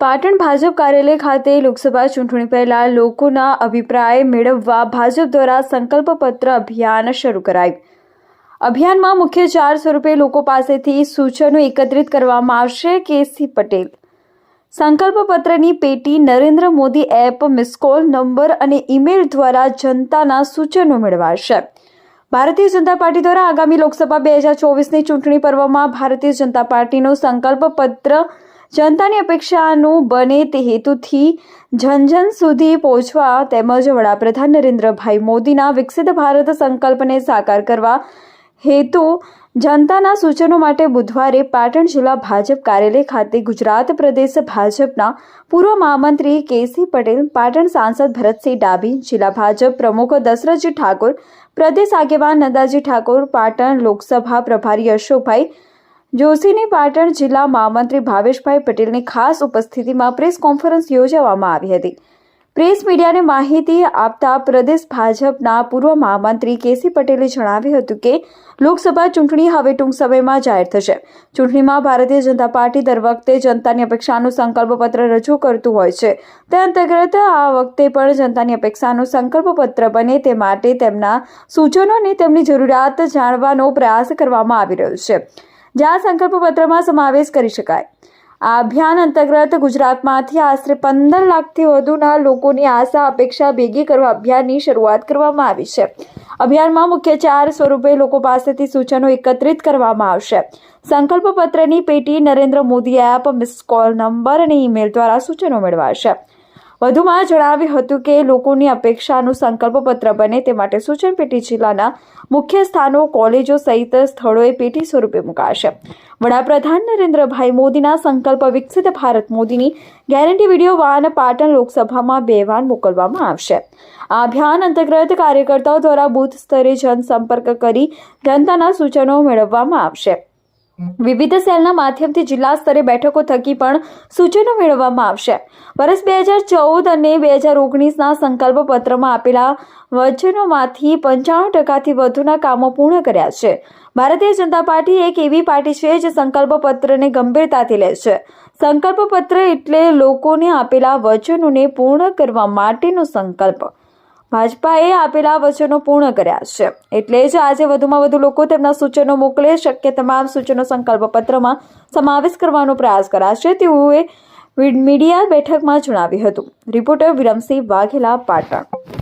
પાટણ ભાજપ કાર્યાલય ખાતે લોકસભા ચૂંટણી પહેલા લોકોના અભિપ્રાય મેળવવા ભાજપ દ્વારા સંકલ્પ પત્ર અભિયાન શરૂ કરાયું. અભિયાનમાં મુખ્ય ચાર સ્વરૂપે લોકો પાસેથી સૂચનો એકત્રિત કરવામાં આવશે. કેસી પટેલ. સંકલ્પ પત્રની પેટી Narendra Modi app miss call number અને ઈમેલ દ્વારા જનતાના સૂચનો મેળવાશે. ભારતીય જનતા પાર્ટી દ્વારા આગામી લોકસભા બે હજાર ચોવીસની ચૂંટણી પર્વમાં ભારતીય જનતા પાર્ટીનો સંકલ્પ પત્ર જનતાની અપેક્ષાનું બને તે હેતુથી જન સુધી પહોંચવા તેમજ વડાપ્રધાન નરેન્દ્રભાઈ મોદીના વિકસિત ભારત સંકલ્પને સાકાર કરવા હેતુ જનતાના સૂચનો માટે બુધવારે પાટણ જિલ્લા ભાજપ કાર્યાલય ખાતે ગુજરાત પ્રદેશ ભાજપના પૂર્વ મહામંત્રી કેસી પટેલ, પાટણ સાંસદ ભરતસિંહ ડાભી, જિલ્લા ભાજપ પ્રમુખ દશરથજી ઠાકોર, પ્રદેશ આગેવાન નંદાજી ઠાકોર, પાટણ લોકસભા પ્રભારી અશોકભાઈ જોશીની પાટણ જિલ્લા મંત્રી ભાવેશભાઈ પટેલની ખાસ ઉપસ્થિતિમાં પ્રેસ કોન્ફરન્સ યોજવામાં આવી હતી. પ્રેસ મીડિયાને માહિતી આપતા પ્રદેશ ભાજપના પૂર્વ મહામંત્રી કેસી પટેલે જણાવ્યું હતું કે, લોકસભા ચૂંટણી હવે ટૂંક સમયમાં જાહેર થશે. ચૂંટણીમાં ભારતીય જનતા પાર્ટી દર વખતે જનતાની અપેક્ષાનું સંકલ્પ પત્ર રજૂ કરતું હોય છે. તે અંતર્ગત આ વખતે પણ જનતાની અપેક્ષાનું સંકલ્પ પત્ર બને તે માટે તેમના સૂચનો અને તેમની જરૂરિયાત જાણવાનો પ્રયાસ કરવામાં આવી રહ્યો છે. જ્યાં સંકલ્પ પત્રમાં સમાવેશ કરી શકાય. આ અભિયાન અંતર્ગત ગુજરાતમાંથી આશરે પંદર લાખથી વધુના લોકોની આશા, અપેક્ષા ભેગી કરવા અભિયાનની શરૂઆત કરવામાં આવી છે. અભિયાનમાં મુખ્ય ચાર સ્વરૂપે લોકો પાસેથી સૂચનો એકત્રિત કરવામાં આવશે. સંકલ્પ પત્રની પેટી Narendra Modi app, miss call number અને ઈમેલ દ્વારા સૂચનો મેળવાશે. વધુમાં જણાવ્યું હતું કે લોકોની અપેક્ષાનું સંકલ્પ પત્ર બને તે માટે સૂચન પેટી જિલ્લાના મુખ્ય સ્થાનો, કોલેજો સહિત સ્થળોએ પેટી સ્વરૂપે મુકાશે. વડાપ્રધાન નરેન્દ્રભાઈ મોદીના સંકલ્પ વિકસિત ભારત મોદીની ગેરંટી વીડિયો વાન પાટણ લોકસભામાં બે વાન મોકલવામાં આવશે. આ અભિયાન અંતર્ગત કાર્યકર્તાઓ દ્વારા બૂથ સ્તરે જનસંપર્ક કરી જનતાના સૂચનો મેળવવામાં આવશે. વિવિધ સેલના માધ્યમથી જિલ્લા સ્તરે બેઠકો થકી પણ સૂચનો મેળવવામાં આવશે. વર્ષ બે હજાર ચૌદ અને બે હજાર ઓગણીસના સંકલ્પ પત્રમાં આપેલા વચનોમાંથી પંચાણું ટકાથી વધુના કામો પૂર્ણ કર્યા છે. ભારતીય જનતા પાર્ટી એક એવી પાર્ટી છે જે સંકલ્પ પત્રને ગંભીરતાથી લે છે. સંકલ્પ પત્ર એટલે લોકોને આપેલા વચનોને પૂર્ણ કરવા માટેનો સંકલ્પ. ભાજપાએ આપેલા વચનો પૂર્ણ કર્યા છે. એટલે જ આજે વધુમાં વધુ લોકો તેમના સૂચનો મોકલે શક્ય તમામ સૂચનો સંકલ્પ પત્રમાં સમાવેશ કરવાનો પ્રયાસ કરાશે તેઓએ મીડિયા બેઠકમાં જણાવ્યું હતું. રિપોર્ટર વિરમસિંહ વાઘેલા પાટણ.